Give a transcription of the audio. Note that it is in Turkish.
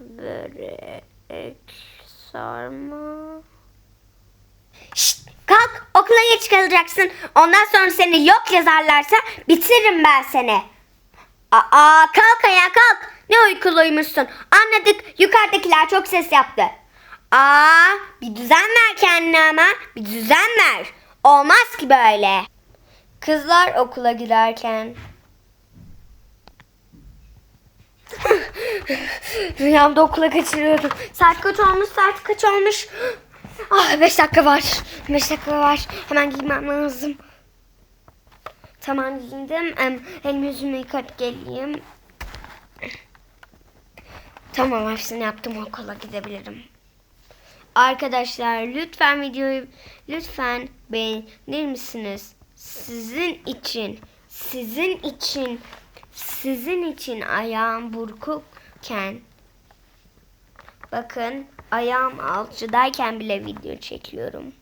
börek sarma. Şşt, kalk okula geç kalacaksın. Ondan sonra seni yok yazarlarsa bitiririm ben seni. Aa kalk ayağa kalk. Ne uykuluymuşsun. Anladık yukarıdakiler çok ses yaptı. Aa bir düzen ver kendine ama. Bir düzen ver. Olmaz ki böyle. Kızlar okula giderken Rüyamda okula kaçırıyordum. Saat kaç olmuş? Saat kaç olmuş? Ah 5 dakika var. 5 dakika var. Hemen giymem lazım. Tamam giyindim. Elimi yüzümü yıkayıp geleyim. Tamam hepsini yaptım okula gidebilirim. Arkadaşlar lütfen videoyu lütfen beğenir misiniz? Sizin için, sizin için, sizin için ayağım burkukken bakın ayağım alçıdayken bile video çekiyorum.